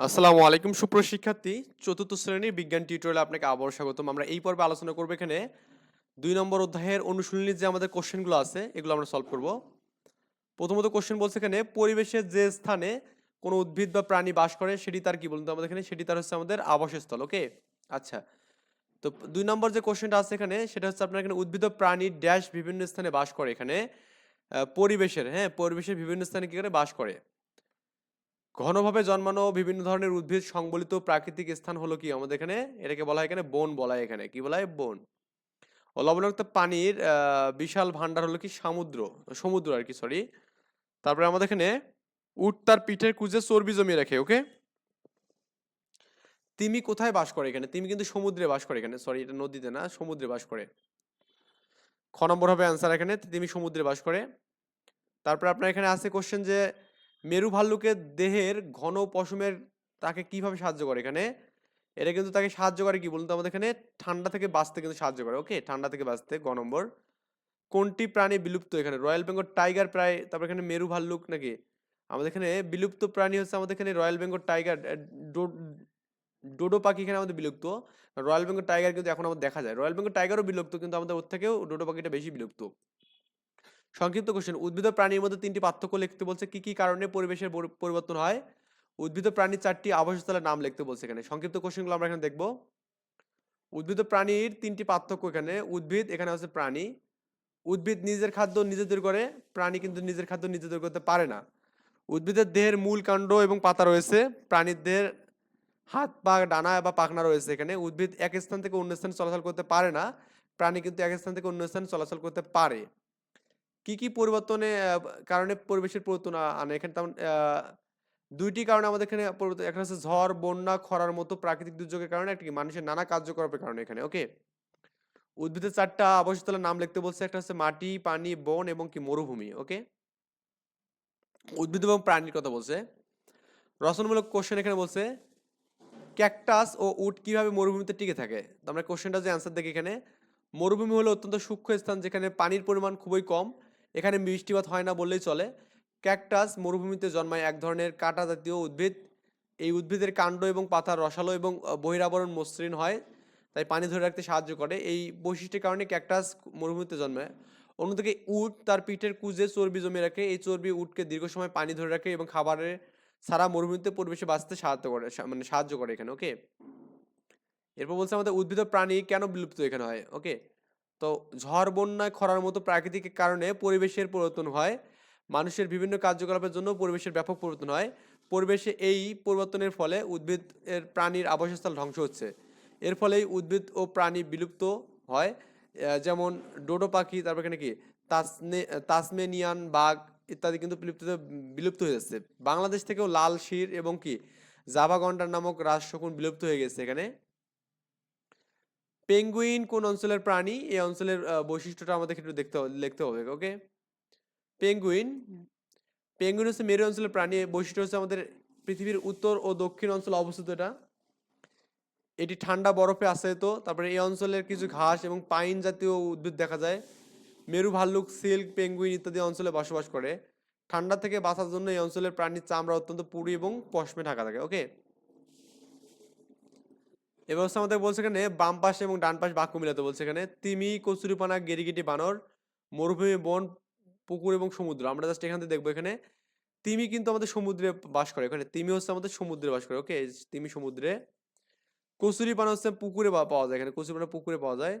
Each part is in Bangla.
আসসালামু আলাইকুম সুপ্র শিক্ষার্থী। চতুর্থ শ্রেণির বিজ্ঞান টিউটোরিয়ালে আপনাকে আবার স্বাগতম। আমরা এই পর্বে আলোচনা করব এখানে দুই নম্বর অধ্যায়ের অনুশীলনীর যে আমাদের কোশ্চেনগুলো আছে, এগুলো আমরা সলভ করব। প্রথমত কোশ্চেন বলছে এখানে, পরিবেশের যে স্থানে কোনো উদ্ভিদ বা প্রাণী বাস করে, সেটি তার কি বলুন তো আমাদের এখানে? সেটি তার হচ্ছে আমাদের আবাসস্থল, ওকে? আচ্ছা তো দুই নম্বর যে কোশ্চেনটা আছে এখানে, সেটা হচ্ছে আপনার এখানে উদ্ভিদ প্রাণী ড্যাশ বিভিন্ন স্থানে বাস করে এখানে। পরিবেশের হ্যাঁ পরিবেশের বিভিন্ন স্থানে কি করে? বাস করে। ঘনভাবে জন্মানো বিভিন্ন ধরনের উদ্ভিদ সংবলিত প্রাকৃতিক স্থান হলো কি? আমাদের এখানে এটাকে বলা হয় এখানে বন বলা হয় এখানে। কি বলা হয়? বন। ও লবণাক্ত পানির বিশাল ভান্ডার হলো কি? সমুদ্র। সমুদ্র আর কি সরি তারপরে আমাদের এখানে উট তার পিঠের কুজে চর্বি জমিয়ে রাখে ওকে তিমি কোথায় বাস করে এখানে? তিমি কিন্তু সমুদ্রে বাস করে এখানে। সরি এটা নদীতে না, সমুদ্রে বাস করে। খ নম্বর হবে অ্যান্সার এখানে, তিমি সমুদ্রে বাস করে। তারপরে আপনার এখানে আছে কোশ্চেন যে মেরু ভাল্লুকের দেহের ঘন পশমের তাকে কীভাবে সাহায্য করে এখানে? এটা কিন্তু তাকে সাহায্য করে কি বলুন তো? আমাদের এখানে ঠান্ডা থেকে বাঁচতে কিন্তু সাহায্য করে ওকে ঠান্ডা থেকে বাঁচতে, গ নম্বর। কোনটি প্রাণী বিলুপ্ত এখানে? রয়্যাল বেঙ্গল টাইগার প্রায়, তারপর এখানে মেরু ভাল্লুক নাকি? আমাদের এখানে বিলুপ্ত প্রাণী হচ্ছে আমাদের এখানে রয়্যাল বেঙ্গল টাইগার ডোডো পাখি এখানে আমাদের বিলুপ্ত। রয়্যাল বেঙ্গল টাইগার কিন্তু এখন আমাদের দেখা যায়। রয়্যাল বেঙ্গল টাইগারও বিলুপ্ত কিন্তু আমাদের ওর থেকেও ডোডো পাখিটা বেশি বিলুপ্ত। সংক্ষিপ্ত কোশ্চেন উদ্ভিদ প্রাণীর মধ্যে তিনটি পার্থক্য লিখতে বলছে, কি কি কারণে পরিবেশের পরি- পরিবর্তন হয়? উদ্ভিদ প্রাণীর চারটি আবাসস্থলের নাম লিখতে বলছে এখানে। সংক্ষিপ্ত কোশ্চেনগুলো আমরা এখানে দেখব। উদ্ভিদ প্রাণীর তিনটি পার্থক্য এখানে। উদ্ভিদ, এখানে হচ্ছে প্রাণী। উদ্ভিদ নিজের খাদ্য নিজে তৈরি করে, প্রাণী কিন্তু নিজের খাদ্য নিজে তৈরি করতে পারে না। উদ্ভিদের দেহের মূল কাণ্ড এবং পাতা রয়েছে, প্রাণীর দেহের হাত পা, ডানা বা পাখনা রয়েছে এখানে। উদ্ভিদ এক স্থান থেকে অন্য স্থানে চলাচল করতে পারে না, প্রাণী কিন্তু এক স্থান থেকে অন্য স্থানে চলাচল করতে পারে। কি কি পরিবর্তনে কারণে পরিবেশের পরিবর্তন আনে? এখানে তেমন দুইটি কারণে আমাদের এখানে পরিবর্তন, একটা হচ্ছে ঝড়, বন্যা, খরার মতো প্রাকৃতিক দুর্যোগের কারণে একটা মানুষের নানা কার্যকলাপের কারণে এখানে, ওকে? উদ্ভিদের চারটা আবাসস্থলের নাম লিখতে বলছে, একটা হচ্ছে মাটি, পানি, বন এবং কি মরুভূমি, ওকে? উদ্ভিদ এবং প্রাণীর কথা বলছে। রচনামূলক কোশ্চেন এখানে বলছে ক্যাকটাস ও উট কীভাবে মরুভূমিতে টিকে থাকে? আমরা কোশ্চেনটা যে অ্যান্সার দেখি এখানে, মরুভূমি হলো অত্যন্ত সূক্ষ্ম স্থান যেখানে পানির পরিমাণ খুবই কম এখানে বৃষ্টিপাত হয় না বললেই চলে। ক্যাকটাস মরুভূমিতে জন্মায় এক ধরনের কাঁটা জাতীয় উদ্ভিদ। এই উদ্ভিদের কাণ্ড এবং পাতার রসালো এবং বহিরাবরণ মসৃণ হয়, তাই পানি ধরে রাখতে সাহায্য করে। এই বৈশিষ্ট্যের কারণে ক্যাকটাস মরুভূমিতে জন্মায়। অন্যদিকে উট তার পিঠের কুজে চর্বি জমে রাখে। এই চর্বি উটকে দীর্ঘ সময় পানি ধরে রাখে এবং খাবারের সারা মরুভূমিতে পরিবেশে বাঁচতে সাহায্য করে মানে সাহায্য করে এখানে, ওকে? এরপর বলছে আমাদের উদ্ভিদ প্রাণী কেন বিলুপ্ত এখানে হয়, ওকে? তো ঝড় বন্যা খরার মতো প্রাকৃতিক কারণে পরিবেশের পরিবর্তন হয়। মানুষের বিভিন্ন কার্যকলাপের জন্য পরিবেশের ব্যাপক পরিবর্তন হয়। পরিবেশে এই পরিবর্তনের ফলে উদ্ভিদ এর প্রাণীর আবাসস্থল ধ্বংস হচ্ছে। এর ফলেই উদ্ভিদ ও প্রাণী বিলুপ্ত হয়। যেমন ডোডো পাখি, তারপর এখানে কি? তাসনে, তাসমেনিয়ান বাঘ ইত্যাদি কিন্তু বিলুপ্ত বিলুপ্ত হয়ে যাচ্ছে। বাংলাদেশ থেকেও লাল শির এবং কি? জাভা গন্ডার নামক রাজশকুন বিলুপ্ত হয়ে গেছে এখানে। পেঙ্গুইন কোন অঞ্চলের প্রাণী? এই অঞ্চলের বৈশিষ্ট্যটা আমাদের একটু দেখতে লিখতে হবে ওকে পেঙ্গুইন পেঙ্গুইন হচ্ছে মেরু অঞ্চলের প্রাণী বৈশিষ্ট্য হচ্ছে আমাদের পৃথিবীর উত্তর ও দক্ষিণ অঞ্চলে অবস্থিত এটা। এটি ঠান্ডা বরফে আশ্রয়িত তারপরে এই অঞ্চলের কিছু ঘাস এবং পাইন জাতীয় উদ্ভিদ দেখা যায়। মেরু ভাল্লুক, সিল্ক, পেঙ্গুইন ইত্যাদি অঞ্চলে বসবাস করে। ঠান্ডা থেকে বাঁচার জন্য এই অঞ্চলের প্রাণীর চামড়া অত্যন্ত পুরু এবং পশমে ঢাকা থাকে ওকে এবার হচ্ছে আমাদের বলছে এখানে বাম পাশে এবং ডান পাশ বাক্য মিলাতে বলছে এখানে, তিমি কচুরিপানা গেরিগিটি, বানর, মরুভূমি, বন, পুকুর এবং সমুদ্র। আমরা জাস্ট এখান থেকে দেখব এখানে, তিমি কিন্তু আমাদের সমুদ্রে বাস করে। এখানে, তিমি হচ্ছে আমাদের সমুদ্রে বাস করে। ওকে তিমি সমুদ্রে। কচুরিপানা হচ্ছে পুকুরে পাওয়া যায় এখানে কচুরিপানা পুকুরে পাওয়া যায়।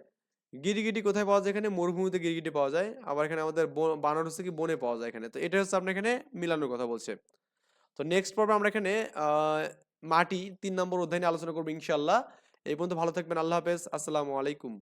গিরিগিটি কোথায় পাওয়া যায় এখানে? মরুভূমিতে গিরিগিটি পাওয়া যায়। আবার এখানে আমাদের বানর হচ্ছে কি বনে পাওয়া যায় এখানে। তো এটা হচ্ছে আপনার এখানে মিলানোর কথা বলছে। তো নেক্সট পর্বে আমরা এখানে মাটি তিন নম্বর অধ্যায় নিয়ে আলোচনা করব ইনশাল্লাহ এই পর্যন্ত ভালো থাকবেন, আল্লাহ হাফেজ। আসসালামু আলাইকুম।